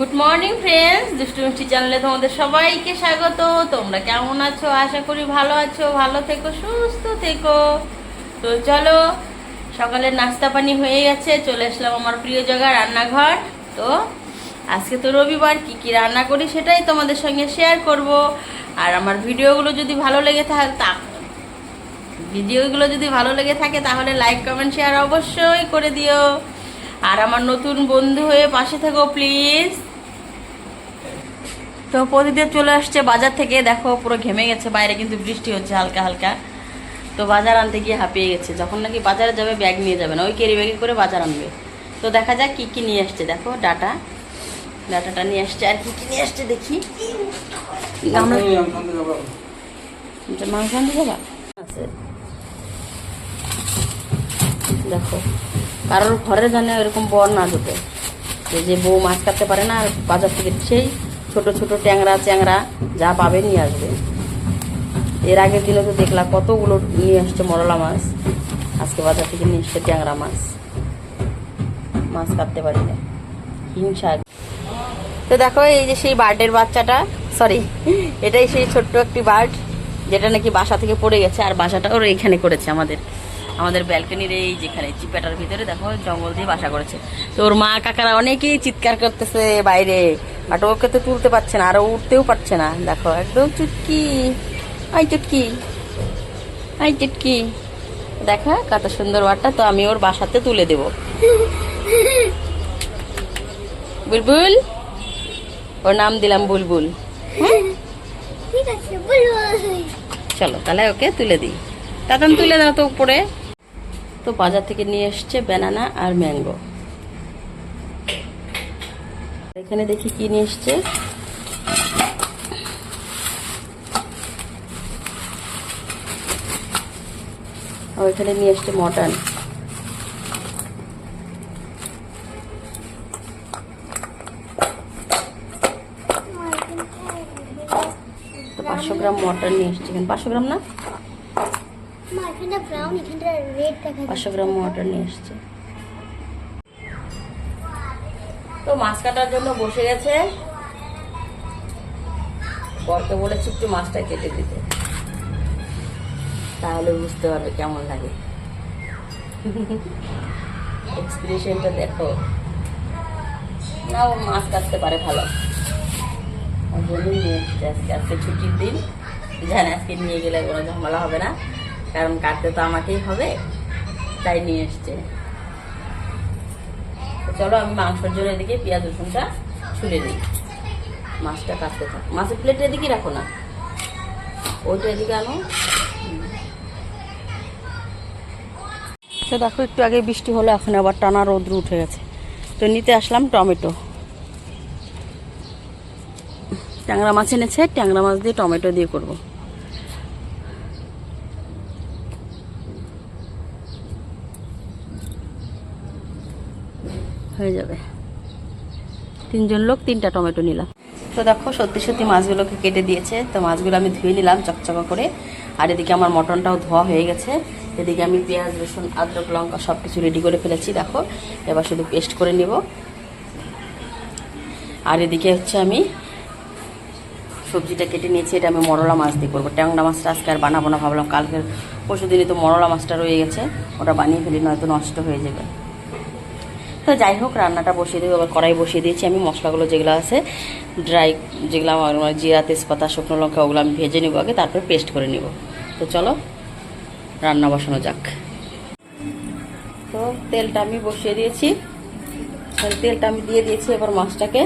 Good morning friends দুষ্টু মিষ্টি চ্যানেলে তোমাদের সবাইকে স্বাগত। তোমরা কেমন আছো? আশা করি ভালো আছো, ভালো থেকো, সুস্থ থেকো। তো চলো, সকালের নাস্তা পানি হয়ে গেছে, চলে আসলাম আমার প্রিয় জায়গা, রান্নাঘর। তো আজকে তো রবিবার, কি কি রান্না করি সেটাই তোমাদের সঙ্গে শেয়ার করব। আর আমার ভিডিওগুলো যদি ভালো লেগে থাকে তা, ভিডিওগুলো যদি ভালো লেগে থাকে, তাহলে লাইক কমেন্ট শেয়ার অবশ্যই করে দিও। আর আমার নতুন বন্ধু হয়ে পাশে থেকো প্লিজ তো প্রতিদিন চলে আসছে বাজার থেকে। দেখো পুরো ঘেমে গেছে বাইরে কিন্তু বৃষ্টি হচ্ছে হালকা হালকা। তো বাজার আনতে গিয়ে হাঁপিয়ে গেছে। যখন নাকি বাজারে যাবে ব্যাগ নিয়ে যাবে না। ওই ক্যারি ব্যাগে করে বাজার আনবে। তো দেখা যাক কি কি নিয়ে আসছে। দেখো ডাটা। ডাটাটা নিয়ে আসছে। আর কি কি নিয়ে আসছে দেখি। মাংস আনতে যাবা? আছে। দেখো কারোর ঘরে জানে এরকম বর না ঢুকে। যে যে বউ মাছ কাটতে পারে না আর বাজার থেকে সেই ছোট ছোট ট্যাংরা চ্যাংরা যা পাবে নিয়ে আসবে। এর আগের দিনে তো দেখলাম কতগুলো নিয়ে আসছে মরলা মাছ। আজকে বাজার থেকে নিয়ে এসছে ট্যাংরা মাছ। মাছ কাটতে পারি না। হিংসা তো দেখো, এই যে সেই বার্ডের বাচ্চাটা সরি এটাই সেই ছোট্ট একটি বার্ড যেটা নাকি বাসা থেকে পড়ে গেছে, আর বাসাটা ওর এখানে করেছে আমাদের। আমাদের ব্যালকনির এই যেখানে, চিপাটার ভিতরে দেখো, জঙ্গল দিয়ে বাসা করেছে। তো ওর মা কাকারা অনেকেই চিৎকার করতেছে বাইরে। বাট ওকে তো তুলতে পারছে না আর ও উঠতেও পারছে না। দেখো একদম চুটকি। আই চুটকি। আই চুটকি। দেখা কত সুন্দর বারটা তো আমি ওর বাসাতে তুলে দেব। বুলবুল? ওর নাম দিলাম বুলবুল। চলো তাহলে ওকে তুলে দিই। তাতান তুলে দাও তো উপরে। তো বাজার থেকে নিয়ে এসছে ব্যানানা আর ম্যাঙ্গো এখানে দেখি কি নিয়ে এসছে। ও এখানে নিয়ে এসছে মটন। পাঁচশো গ্রাম মটন নিয়ে এসছে এখানে। পাঁচশো গ্রাম না? পাঁচশো গ্রাম মটন নিয়ে এসছে। তো মাছ কাটার জন্য বসে গেছে। বরকে বলেছি একটু মাছটা কেটে দিতে। তাহলে বুঝতে পারবে কেমন লাগে। এক্সপ্রেশনটা দেখো। না ও মাছ কাটতে পারে ভালো। আজকে আজকে ছুটির দিন। জানে, আজকে নিয়ে গেলে কোনো ঝামেলা হবে না। কারণ কাটতে তো আমাকেই হবে। তাই নিয়ে এসছে। চলো আমি মাংসের জন্য এদিকে পেঁয়াজ, রসুনটা ছুলে দিই। মাছটা কাটতে থাক। মাছের প্লেটটা এদিকে রাখো না। ওইটা এদিকে আনো। তো দেখো, একটু আগে বৃষ্টি হলো, এখন আবার টানা রোদ্র উঠে গেছে। তো নিতে আসলাম টমেটো। ট্যাংরা মাছ এনেছে, ট্যাংরা মাছ দিয়ে টমেটো দিয়ে করব। হয়ে যাবে। তিনজন লোক, তিনটা টমেটো নিলাম। তো দেখো, সত্যি সত্যি মাছগুলোকে কেটে দিয়েছে। তো মাছগুলো আমি ধুয়ে নিলাম চকচকা করে। আর এদিকে আমার মটনটাও ধোয়া হয়ে গেছে। এদিকে আমি পেঁয়াজ, রসুন, আদ্রক, লঙ্কা সব কিছু রেডি করে ফেলেছি, দেখো। এবার শুধু পেস্ট করে নেব। আর এদিকে হচ্ছে আমি সবজিটা কেটে নিয়েছি। এটা আমি মরলা মাছ দিয়ে করব। ট্যাংরা মাছটা আজকে আর বানাবো না। ভাবলাম কালকের পরশু দিনই তো মরলা মাছটা রয়ে গেছে। ওটা বানিয়ে ফেলি, নয়তো নষ্ট হয়ে যাবে। তো যাই হোক, রান্নাটা বসিয়ে দেবো, এবার কড়াই বসিয়ে দিয়েছি আমি, মশলাগুলো যেগুলো আছে ড্রাই যেগুলো আমার জিরা, তেজপাতা, শুকনো লঙ্কা, ওগুলো আমি ভেজে নেব আগে, তারপরে পেস্ট করে নেব। তো চলো, রান্না বসানো যাক। তো তেলটা আমি বসিয়ে দিয়েছি। তেলটা আমি দিয়ে দিয়েছি, এবার মাছটাকে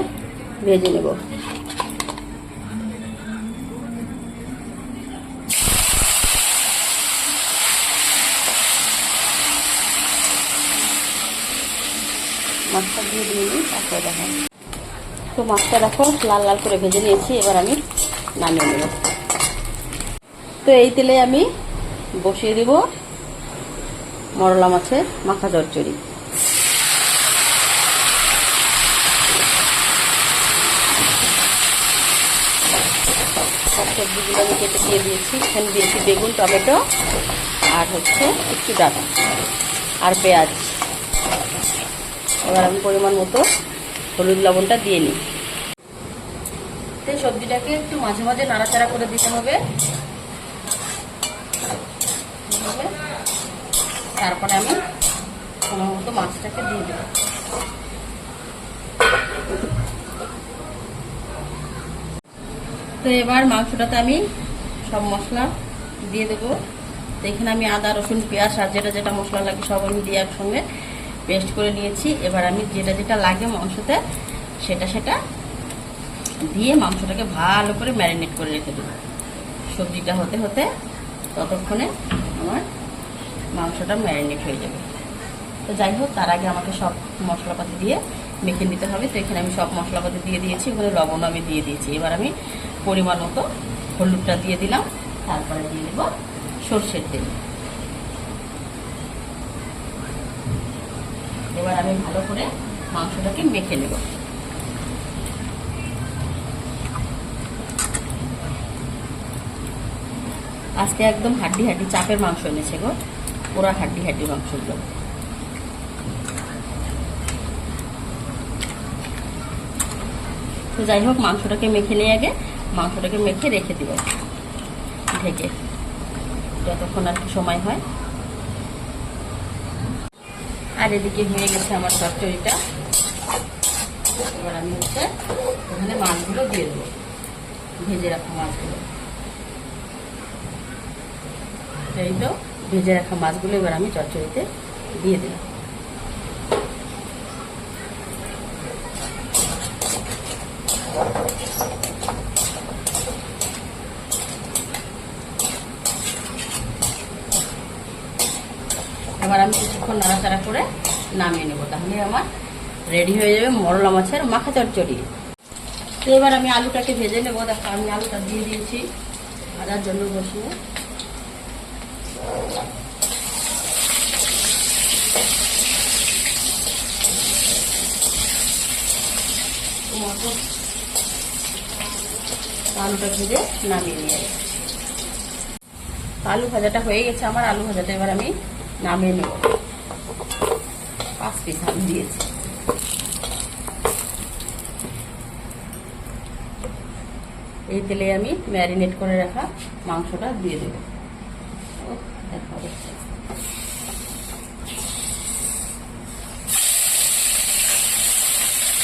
ভেজে নেব। মাছটা দিয়ে দিয়ে নিই তারপরে দেখো। তো মাছটা দেখো, লাল লাল করে ভেজে নিয়েছি, এবার আমি নামিয়ে নেব। তো এই তেলে আমি বসিয়ে দিব মরলা মাছের মাখা চচ্চড়ি। সব সবজিগুলো আমি কেটে দিয়ে দিয়েছি, এখানে দিয়েছি বেগুন, টমেটো, আর হচ্ছে একটু ডাটা আর পেঁয়াজ। এবার আমি পরিমাণ মতো হলুদ লবণটা দিয়ে নিই। সবজিটাকে একটু মাঝে মাঝে নাড়াচাড়া করে দিতে হবে। তারপরে আমি সময় মতো মাছটাকে দিয়ে দেবো। তো এবার মাংসটাতে আমি সব মশলা দিয়ে দেবো। এখানে আমি আদা, রসুন, পেঁয়াজ আর যেটা যেটা মশলা লাগে সব আমি দিয়ে একসঙ্গে। পেস্ট করে নিয়েছি। এবার আমি যেটা যেটা লাগে মাংসতে, সেটা সেটা দিয়ে মাংসটাকে ভালো করে ম্যারিনেট করে রেখে দেবো। সবজিটা হতে হতে ততক্ষণে আমার মাংসটা ম্যারিনেট হয়ে যাবে। তো যাই হোক, তার আগে আমাকে সব মশলাপাতি দিয়ে মেখে নিতে হবে। তো এখানে আমি সব মশলাপাতি দিয়ে দিয়েছি ওখানে লবণ আমি দিয়ে দিয়েছি। এবার আমি পরিমাণ মতো হলুদটা দিয়ে দিলাম। তারপরে দিয়ে দেবো সর্ষের তেল। এবার আমি ভালো করে মাংসটাকে মেখে নেব। আজকে একদম হাড্ডি হাড্ডি চাপের মাংস এনেছে গো, পুরা হাড্ডি হাড্ডি মাংসগুলো। তো যাই হোক, মাংসটাকে মেখে নিয়ে আগে, মাংসটাকে মেখে রেখে দিব ঢেকে, যতক্ষণ আর কি সময় হয়। আর এদিকে হয়ে গেছে আমার চচ্চড়িটা এবার আমি হচ্ছে ওখানে মাছগুলো দিয়ে দেবো, ভেজে রাখা মাছগুলো। এই তো, ভেজে রাখা মাছগুলো এবার আমি চচ্চড়িতে দিয়ে দিলাম এবার আমি কিছুক্ষণ নাড়াচাড়া করে নামিয়ে নেব। তাহলে আমার রেডি হয়ে যাবে মরলা মাছের মাখা চচ্চড়ি। তো এবার আমি আলুটাকে ভেজে নেব। দেখো, আমি আলুটা দিয়ে দিয়েছি। ভাজার জন্য বসিয়ে। আলুটা ভেজে নামিয়ে নিয়ে আলু ভাজাটা হয়ে গেছে আমার। আলু ভাজাটা এবার আমি নামিয়ে নেব। পাঁচ পিস আলু দিয়েছি এই তেলে আমি ম্যারিনেট করে রাখা মাংসটা দিয়ে দেবো উফ, দেখা যাচ্ছে।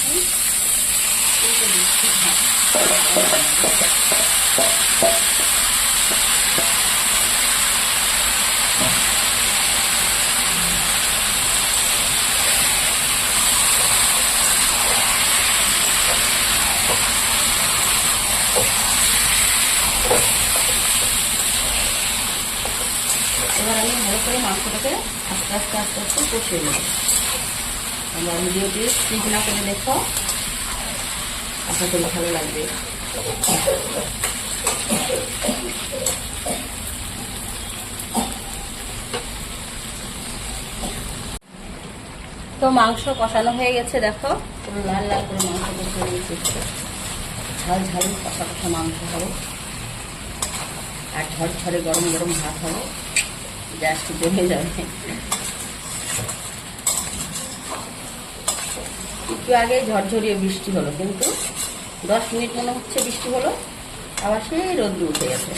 হুম, এই তো দিচ্ছি, হ্যাঁ। এবার আমি ভালো করে মাংসটাকে আস্তে আস্তে আস্তে আস্তে কষিয়ে নেব। আমার ভিডিওটি স্কিপ না করে দেখো। আশা করি ভালো লাগবে। তো মাংস কষানো হয়ে গেছে, দেখো। পুরো লাল লাল করে মাংস কষিয়ে নিয়েছি। ঝাল ঝাল কষা কষা মাংস হবে। আর ঝরঝরে গরম গরম ভাত হবে। জাস্ট জমে যাবে একটু আগে ঝরঝরিয়ে বৃষ্টি হলো, কিন্তু দশ মিনিট মনে হচ্ছে বৃষ্টি হলো, আবার সেই রোদ্র উঠে গেছে।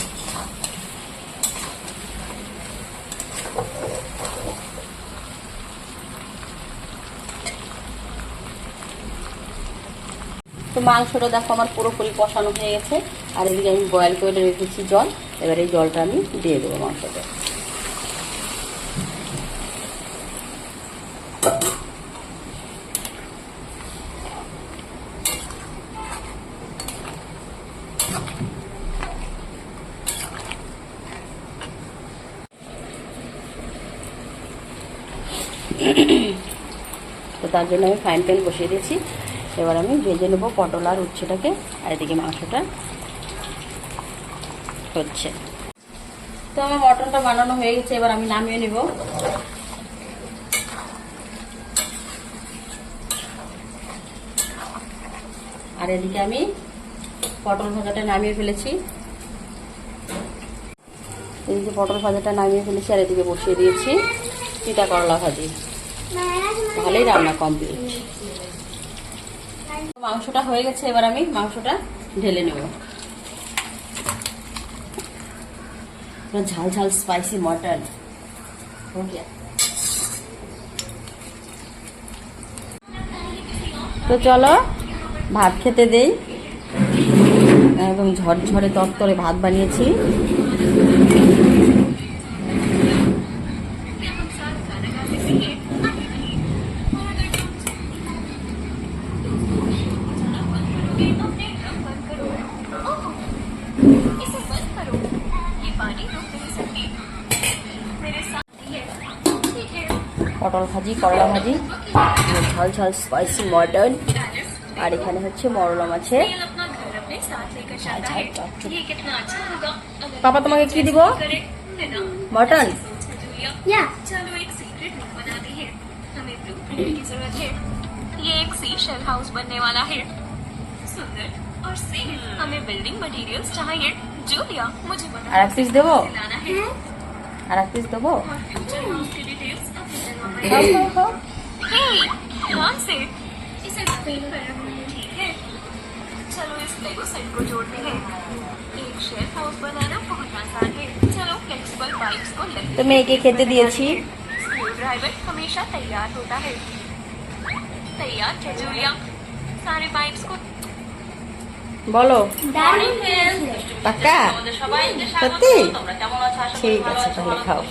তো মাংসটা দেখো আমার পুরোপুরি কষানো হয়ে গেছে, আর এদিকে আমি বয়েল করে রেখেছি জল, এবার এই জলটা আমি দিয়ে দেবো মাংসতে তো তার জন্য আমি ফাইন প্যান বসিয়ে দিয়েছি। এবার আমি ভেজে নেব পটল আর উচ্ছেটাকে। আর এদিকে মাংসটা হচ্ছে। তো আমার মটনটা বানানো হয়ে গেছে, এবার আমি নামিয়ে নেব। আর এদিকে আমি পটল ভাজাটা নামিয়ে ফেলেছি। এদিকে পটল ভাজাটা নামিয়ে ফেলেছি, আর এদিকে বসিয়ে দিয়েছি চিটা করলা ভাজি। ভালোই রান্না কমপ্লিট মাংসটা হয়ে গেছে, এবার আমি মাংসটা ঢেলে নেব। ঝাল ঝাল স্পাইসি মটন তো চলো, ভাত খেতে দেই। একদম ঝরঝরে তরতরে ভাত বানিয়েছি। পটল ভাজি করলা ভাজি ঝাল ঝাল স্পাইসি মটন আর এখানে হচ্ছে মরলা মাছের तेल अपना घर अपने साथ लेकर जाता है ये कितना अच्छा होगा अगर পাপা তোমাকে কি দিব करे बिना মটন सोचा जुलिया Yeah. चलो एक सीक्रेट बुक बनाते हैं हमें ब्लूप्रिंट की जरूरत है ये एक सी शेल हाउस बनने वाला है सुंदर और सेफ हमें बिल्डिंग मटेरियल्स चाहिए जूलिया मुझे बता আর এক পিস দেবো लाना है আর এক পিস দেবো और फ्यूचर हाउस की डिटेल्स अपने दिमाग में খাও, খাও, খাও। हे ध्यान से इसे पेन कर रहा हूँ ठीक है चलो इस लेगो सेट को जोड़ते हैं एक शेफ हाउस बनाना बहुत आसान है चलो फ्लेक्सिबल पाइप्स को তো लगते মেয়েকে খেতে দিয়েছি स्क्रू ड्राइवर हमेशा तैयार होता है तैयार है जूलिया सारे पाइप्स को বলো Darling পাক্কা আমাদের সবাইকে স্বাগত সত্যি? তোমরা কেমন আছো আশা করি ঠিক ভালো আছে, আছো তাহলে ভালো খাও।